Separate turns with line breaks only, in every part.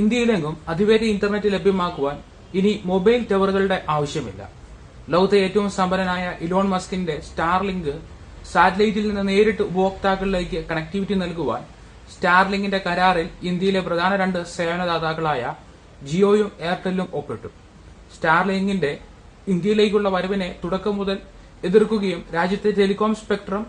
ഇന്ത്യയിലെങ്ങും അതിവേഗ ഇന്റർനെറ്റ് ലഭ്യമാക്കുവാൻ ഇനി മൊബൈൽ ടവറുകളുടെ ആവശ്യമില്ല. ലോകത്തെ ഏറ്റവും സമ്പന്നനായ ഇലോൺ മസ്കിന്റെ സ്റ്റാർലിങ്ക് സാറ്റലൈറ്റിൽ നിന്ന് നേരിട്ട് ഉപഭോക്താക്കളിലേക്ക് കണക്ടിവിറ്റി നൽകുവാൻ സ്റ്റാർലിങ്കിന്റെ കരാറിൽ ഇന്ത്യയിലെ പ്രധാന രണ്ട് സേവനദാതാക്കളായ ജിയോയും എയർടെല്ലും ഒപ്പിട്ടു. സ്റ്റാർലിങ്കിന്റെ ഇന്ത്യയിലേക്കുള്ള വരവിനെ തുടക്കം മുതൽ എതിർക്കുകയും രാജ്യത്തെ ടെലികോം സ്പെക്ട്രം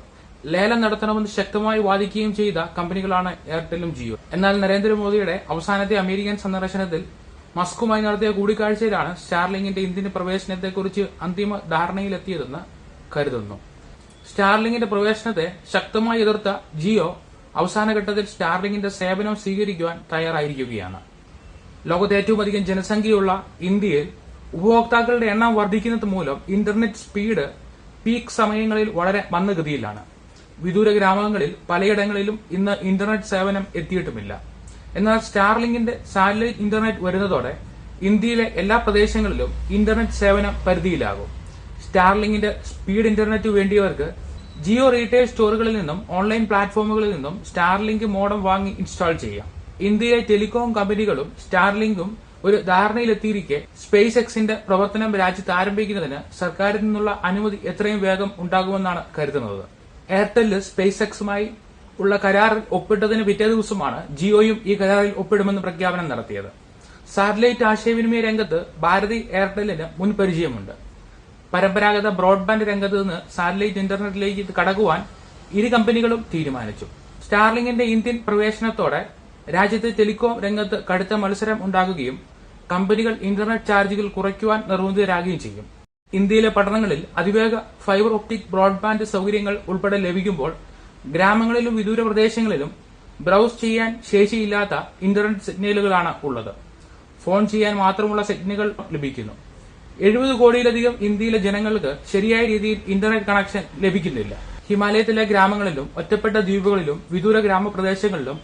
ലേലം നടത്തണമെന്ന് ശക്തമായി വാദിക്കുകയും ചെയ്ത കമ്പനികളാണ് എയർടെല്ലും ജിയോ. എന്നാൽ നരേന്ദ്രമോദിയുടെ അവസാനത്തെ അമേരിക്കൻ സന്ദർശനത്തിൽ മസ്കുമായി നടത്തിയ കൂടിക്കാഴ്ചയിലാണ് സ്റ്റാർലിംഗിന്റെ ഇന്ത്യൻ പ്രവേശനത്തെക്കുറിച്ച് അന്തിമ ധാരണയിലെത്തിയതെന്ന് കരുതുന്നു. സ്റ്റാർലിംഗിന്റെ പ്രവേശനത്തെ ശക്തമായി എതിർത്ത ജിയോ അവസാനഘട്ടത്തിൽ സ്റ്റാർലിങ്ങിന്റെ സേവനം സ്വീകരിക്കുവാൻ തയ്യാറായിരിക്കുകയാണ്. ലോകത്തെ ഏറ്റവും അധികം ജനസംഖ്യയുള്ള ഇന്ത്യയിൽ ഉപഭോക്താക്കളുടെ എണ്ണം വർദ്ധിക്കുന്നത് മൂലം ഇന്റർനെറ്റ് സ്പീഡ് പീക്ക് സമയങ്ങളിൽ വളരെ മന്ദഗതിയിലാണ്. വിദൂര ഗ്രാമങ്ങളിൽ പലയിടങ്ങളിലും ഇന്ന് ഇന്റർനെറ്റ് സേവനം എത്തിയിട്ടുമില്ല. എന്നാൽ സ്റ്റാർലിങ്കിന്റെ സാറ്റലൈറ്റ് ഇന്റർനെറ്റ് വരുന്നതോടെ ഇന്ത്യയിലെ എല്ലാ പ്രദേശങ്ങളിലും ഇന്റർനെറ്റ് സേവനം പരിധിയിലാകും. സ്റ്റാർലിങ്ങിന്റെ സ്പീഡ് ഇന്റർനെറ്റ് വേണ്ടിയവർക്ക് ജിയോ റീറ്റെയിൽ സ്റ്റോറുകളിൽ നിന്നും ഓൺലൈൻ പ്ലാറ്റ്ഫോമുകളിൽ നിന്നും സ്റ്റാർലിങ്ക് മോഡം വാങ്ങി ഇൻസ്റ്റാൾ ചെയ്യാം. ഇന്ത്യയിലെ ടെലികോം കമ്പനികളും സ്റ്റാർലിങ്കും ഒരു ധാരണയിലെത്തിയിരിക്കെ സ്പേസ് എക്സിന്റെ പ്രവർത്തനം രാജ്യത്ത് ആരംഭിക്കുന്നതിന് സർക്കാരിൽ നിന്നുള്ള അനുമതി എത്രയും വേഗം ഉണ്ടാകുമെന്നാണ് കരുതുന്നത്. എയർടെൽ സ്പേസ് എക്സുമായി ഉള്ള കരാറിൽ ഒപ്പിട്ടതിന് പിറ്റേ ദിവസമാണ് ജിയോയും ഈ കരാറിൽ ഒപ്പിടുമെന്ന് പ്രഖ്യാപനം നടത്തിയത്. സാറ്റലൈറ്റ് ആശയവിനിമയ രംഗത്ത് ഭാരതി എയർടെല്ലിന് മുൻപരിചയമുണ്ട് പരമ്പരാഗത ബ്രോഡ്ബാൻഡ് രംഗത്ത് നിന്ന് സാറ്റലൈറ്റ് ഇന്റർനെറ്റിലേക്ക് കടക്കുവാൻ ഇരു കമ്പനികളും തീരുമാനിച്ചു. സ്റ്റാർലിംഗിന്റെ ഇന്ത്യൻ പ്രവേശനത്തോടെ രാജ്യത്തെ ടെലികോം രംഗത്ത് കടുത്ത മത്സരം ഉണ്ടാകുകയും കമ്പനികൾ ഇന്റർനെറ്റ് ചാർജുകൾ കുറയ്ക്കുവാൻ നിർബന്ധിതരാകുകയും ചെയ്യും. ഇന്ത്യയിലെ പട്ടണങ്ങളിൽ അതിവേഗ ഫൈബർ ഒപ്റ്റിക് ബ്രോഡ്ബാൻഡ് സൗകര്യങ്ങൾ ഉൾപ്പെടെ ലഭിക്കുമ്പോൾ ഗ്രാമങ്ങളിലും വിദൂര പ്രദേശങ്ങളിലും ബ്രൌസ് ചെയ്യാൻ ശേഷിയില്ലാത്ത ഇന്റർനെറ്റ് സിഗ്നലുകളാണ് ഉള്ളത്. ഫോൺ ചെയ്യാൻ മാത്രമുള്ള സിഗ്നലുകൾ ലഭിക്കുന്നു. എഴുപത് കോടിയിലധികം ഇന്ത്യയിലെ ജനങ്ങൾക്ക് ശരിയായ രീതിയിൽ ഇന്റർനെറ്റ് കണക്ഷൻ ലഭിക്കുന്നില്ല. ഹിമാലയത്തിലെ ഗ്രാമങ്ങളിലും ഒറ്റപ്പെട്ട ദ്വീപുകളിലും വിദൂര ഗ്രാമപ്രദേശങ്ങളിലും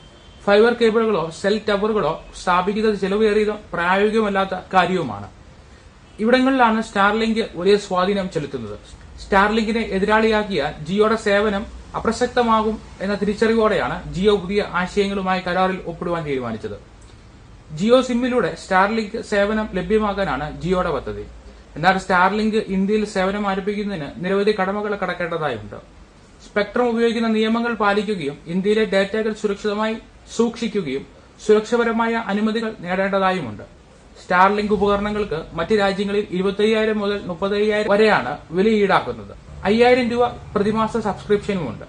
ഫൈബർ കേബിളുകളോ സെൽ ടവറുകളോ സ്ഥാപിക്കുന്നത് ചെലവേറിയതും പ്രായോഗികമല്ലാത്ത കാര്യവുമാണ്. ഇവിടങ്ങളിലാണ് സ്റ്റാർലിങ്ക് വലിയ സ്വാധീനം ചെലുത്തുന്നത്. സ്റ്റാർലിങ്കിനെ എതിരാളിയാക്കിയ ജിയോയുടെ സേവനം അപ്രസക്തമാകും എന്ന തിരിച്ചറിവോടെയാണ് ജിയോ പുതിയ ആശയങ്ങളുമായി കരാറിൽ ഒപ്പിടുവാൻ തീരുമാനിച്ചത്. ജിയോ സിമ്മിലൂടെ സ്റ്റാർലിങ്ക് സേവനം ലഭ്യമാക്കാനാണ് ജിയോയുടെ പദ്ധതി. എന്നാൽ സ്റ്റാർലിങ്ക് ഇന്ത്യയിൽ സേവനം ആരംഭിക്കുന്നതിന് നിരവധി കടമകൾ കടക്കേണ്ടതായുണ്ട്. സ്പെക്ട്രം ഉപയോഗിക്കുന്ന നിയമങ്ങൾ പാലിക്കുകയും ഇന്ത്യയിലെ ഡാറ്റകൾ സുരക്ഷിതമായി സൂക്ഷിക്കുകയും സുരക്ഷപരമായ അനുമതികൾ നേടേണ്ടതായുമുണ്ട്. സ്റ്റാർലിങ്ക് ഉപകരണങ്ങൾക്ക് മറ്റ് രാജ്യങ്ങളിൽ ഇരുപത്തയ്യായിരം മുതൽ മുപ്പത്തയ്യായിരം വരെയാണ് വില ഈടാക്കുന്നത്. അയ്യായിരം രൂപ പ്രതിമാസ സബ്സ്ക്രിപ്ഷനും ഉണ്ട്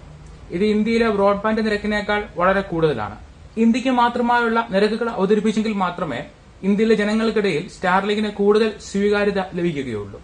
ഇത് ഇന്ത്യയിലെ ബ്രോഡ്ബാൻഡ് നിരക്കിനേക്കാൾ വളരെ കൂടുതലാണ്. ഇന്ത്യയ്ക്ക് മാത്രമായുള്ള നിരക്കുകൾ അവതരിപ്പിച്ചെങ്കിൽ മാത്രമേ ഇന്ത്യയിലെ ജനങ്ങൾക്കിടയിൽ സ്റ്റാർലിങ്കിന് കൂടുതൽ സ്വീകാര്യത ലഭിക്കുകയുള്ളൂ.